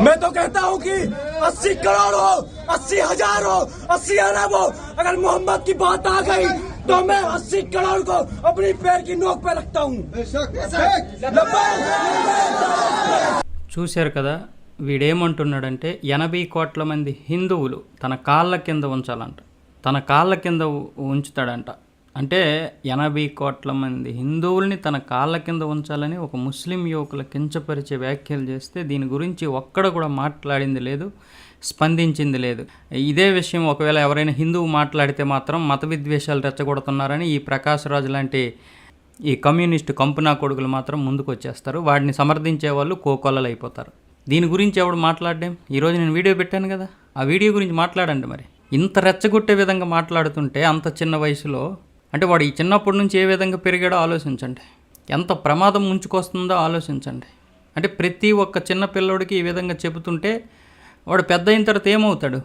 मैं तो कहता हूँ कि अस्सी करोड़ हो अस्सी हजार हो अस्सी अरब हो अगर मोहम्मद की बात आ गई तो मैं अस्सी करोड़ को अपनी पैर की नोक पे रखता हूँ చూశారు కదా వీడేమంటున్నాడంటే ఎనభై కోట్ల మంది హిందువులు తన కాళ్ళ కింద ఉంచాలంట తన కాళ్ళ కింద ఉ- ఉంచుతాడంట అంటే ఎనభై కోట్ల మంది హిందువుల్ని తన కాళ్ళ కింద ఉంచాలని ఒక ముస్లిం యువకుల కించపరిచే వ్యాఖ్యలు చేస్తే దీని గురించి ఒక్కడ కూడా మాట్లాడింది లేదు స్పందించింది లేదు. ఇదే విషయం ఒకవేళ ఎవరైనా హిందువు మాట్లాడితే మాత్రం మత విద్వేషాలు రెచ్చగొడుతున్నారని ఈ ప్రకాష్ రాజు లాంటి ఈ కమ్యూనిస్టు కంపునా కొడుకులు మాత్రం ముందుకు వచ్చేస్తారు వాడిని సమర్థించే వాళ్ళు కోకొల్లలు అయిపోతారు. దీని గురించి ఎవడు మాట్లాడడం? ఈరోజు నేను వీడియో పెట్టాను కదా. ఆ వీడియో గురించి మాట్లాడండి మరి. ఇంత రెచ్చగొట్టే విధంగా మాట్లాడుతుంటే అంత చిన్న వయసులో అంటే వాడు ఈ చిన్నప్పటి నుంచి ఏ విధంగా పెరిగాడో ఆలోచించండి. ఎంత ప్రమాదం ముంచుకొస్తుందో ఆలోచించండి. అంటే ప్రతి ఒక్క చిన్న పిల్లోడికి ఈ విధంగా చెబుతుంటే వాడు పెద్ద అయిన తర్వాత ఏమవుతాడు?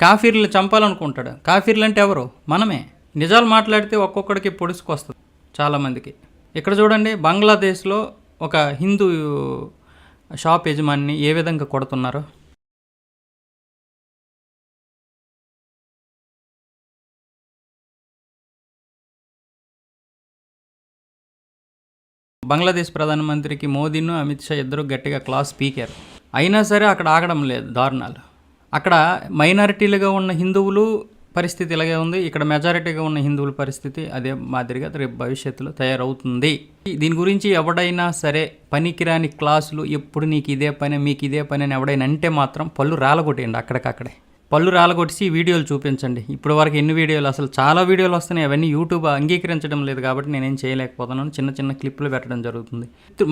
కాఫీర్లు చంపాలనుకుంటాడు. కాఫీర్లు అంటే ఎవరు? మనమే. నిజాలు మాట్లాడితే ఒక్కొక్కడికి పొడుచుకొస్తుంది చాలామందికి. ఇక్కడ చూడండి బంగ్లాదేశ్లో ఒక హిందూ షాప్ యజమాని ఏ విధంగా కొడుతున్నారు? బంగ్లాదేశ్ ప్రధానమంత్రికి మోదీను అమిత్ షా ఇద్దరు గట్టిగా క్లాస్ స్పీకర్ అయినా సరే అక్కడ ఆగడం లేదు దారుణాలు. అక్కడ మైనారిటీలుగా ఉన్న హిందువులు పరిస్థితి ఇలాగే ఉంది. ఇక్కడ మెజారిటీగా ఉన్న హిందువుల పరిస్థితి అదే మాదిరిగా రేపు భవిష్యత్తులో తయారవుతుంది. దీని గురించి ఎవడైనా సరే పనికిరాని క్లాసులు ఎప్పుడు నీకు ఇదే పని మీకు ఇదే పని అని ఎవడైనా అంటే మాత్రం పళ్ళు రాలగొట్టేయండి అక్కడికక్కడే. పళ్ళు రాలగొట్టి వీడియోలు చూపించండి. ఇప్పుడు వరకు ఎన్ని వీడియోలు? అసలు చాలా వీడియోలు వస్తున్నాయి. అవన్నీ యూట్యూబ్ అంగీకరించడం లేదు కాబట్టి నేనేం చేయలేకపోతున్నాను. చిన్న చిన్న క్లిప్పులు పెట్టడం జరుగుతుంది.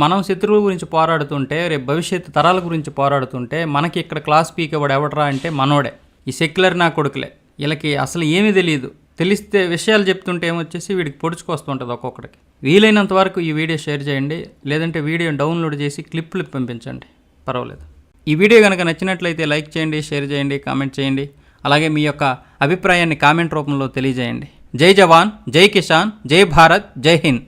మనం శత్రువుల గురించి పోరాడుతుంటే రేపు భవిష్యత్తు తరాల గురించి పోరాడుతుంటే మనకి ఇక్కడ క్లాస్ పీక్ ఎవడు ఎవడరా అంటే మనోడే. ఈ సెక్యులర్ నా కొడుకులే. వీళ్ళకి అసలు ఏమీ తెలియదు తెలిస్తే విషయాలు చెప్తుంటే ఏమొచ్చేసి వీడికి పొడుచుకొస్తుంటుంది ఒక్కొక్కడికి. వీలైనంత వరకు ఈ వీడియో షేర్ చేయండి. లేదంటే వీడియో డౌన్లోడ్ చేసి క్లిప్లు పంపించండి. పర్వాలేదు. ఈ వీడియో కనుక నచ్చినట్లయితే లైక్ చేయండి షేర్ చేయండి కామెంట్ చేయండి. అలాగే మీ యొక్క అభిప్రాయాన్ని కామెంట్ రూపంలో తెలియజేయండి. జై జవాన్ జై కిసాన్ జై భారత్ జై హింద్.